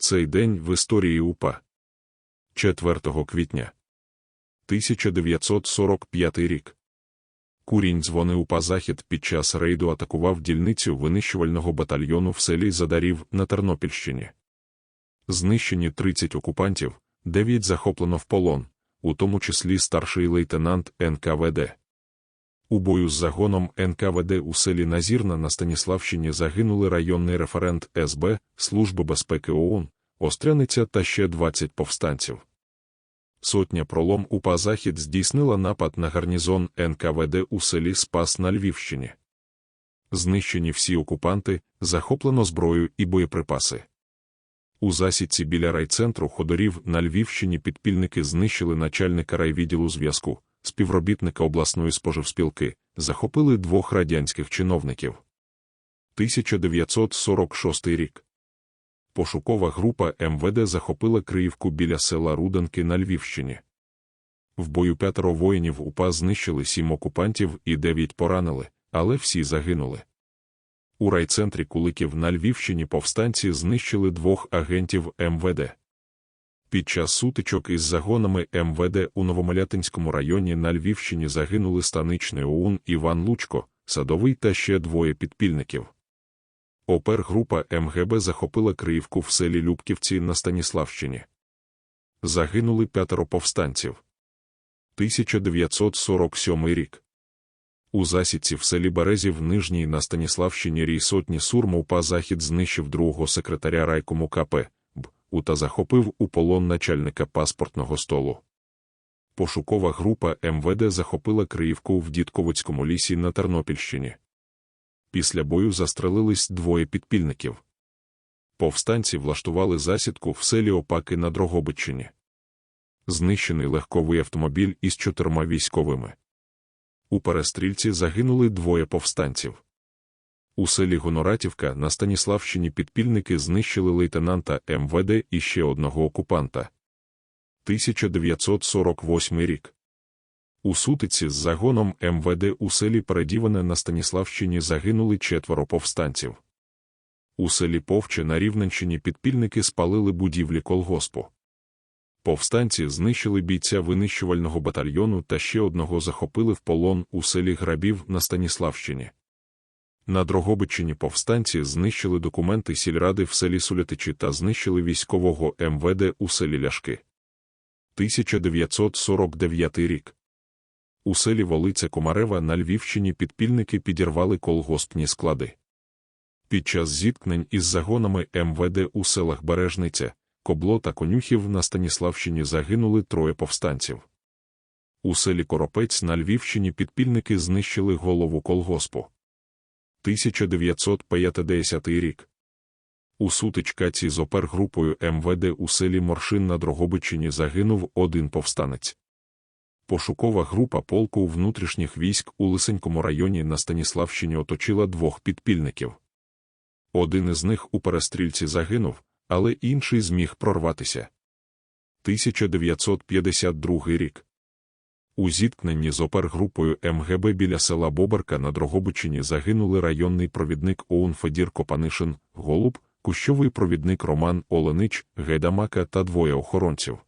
Цей день в історії УПА. 4 квітня 1945 рік. Курінь дзвони УПА Захід під час рейду атакував дільницю винищувального батальйону в селі Задарів на Тернопільщині. Знищені 30 окупантів, 9 захоплено в полон, у тому числі старший лейтенант НКВД. У бою з загоном НКВД у селі Назірна на Станіславщині загинули районний референт СБ Служби безпеки ООН, Остряниця та ще 20 повстанців. Сотня пролом УПА Захід здійснила напад на гарнізон НКВД у селі Спас на Львівщині. Знищені всі окупанти, захоплено зброю і боєприпаси. У засідці біля райцентру ходорів на Львівщині підпільники знищили начальника райвідділу зв'язку, співробітника обласної споживспілки, захопили двох радянських чиновників. 1946 рік. Пошукова група МВД захопила Криївку біля села Руденки на Львівщині. В бою п'ятеро воїнів УПА знищили сім окупантів і дев'ять поранили, але всі загинули. У райцентрі Куликів на Львівщині повстанці знищили двох агентів МВД. Під час сутичок із загонами МВД у Новомалятинському районі на Львівщині загинули станичний ОУН Іван Лучко, садовий та ще двоє підпільників. Опергрупа МГБ захопила Криївку в селі Любківці на Станіславщині. Загинули п'ятеро повстанців. 1947 рік. У засідці в селі Березів Нижній на Станіславщині рій сотні Сурмовпа Захід знищив другого секретаря райкому КП БУ та захопив у полон начальника паспортного столу. Пошукова група МВД захопила Криївку в Дідковицькому лісі на Тернопільщині. Після бою застрелились двоє підпільників. Повстанці влаштували засідку в селі Опаки на Дрогобичині. Знищений легковий автомобіль із чотирма військовими. У перестрільці загинули двоє повстанців. У селі Гоноратівка на Станіславщині підпільники знищили лейтенанта МВД і ще одного окупанта. 1948 рік. У сутиці з загоном МВД у селі Передіване на Станіславщині загинули четверо повстанців. У селі Повче на Рівненщині підпільники спалили будівлі колгоспу. Повстанці знищили бійця винищувального батальйону та ще одного захопили в полон у селі Грабів на Станіславщині. На Дрогобичині повстанці знищили документи сільради в селі Сулятичі та знищили військового МВД у селі Ляшки. 1949 рік. У селі Волиця Комарева на Львівщині підпільники підірвали колгоспні склади. Під час зіткнень із загонами МВД у селах Бережниця, Кобло та Конюхів на Станіславщині загинули троє повстанців. У селі Коропець на Львівщині підпільники знищили голову колгоспу. 1950 рік. У сутичкаці з опергрупою МВД у селі Моршин на Дрогобичині загинув один повстанець. Пошукова група полку внутрішніх військ у Лисенькому районі на Станіславщині оточила двох підпільників. Один із них у перестрільці загинув, але інший зміг прорватися. 1952 рік. У зіткненні з опергрупою МГБ біля села Боберка на Дрогобичині загинули районний провідник ОУН Федір Копанишин, Голуб, кущовий провідник Роман Оленич, Гайдамака та двоє охоронців.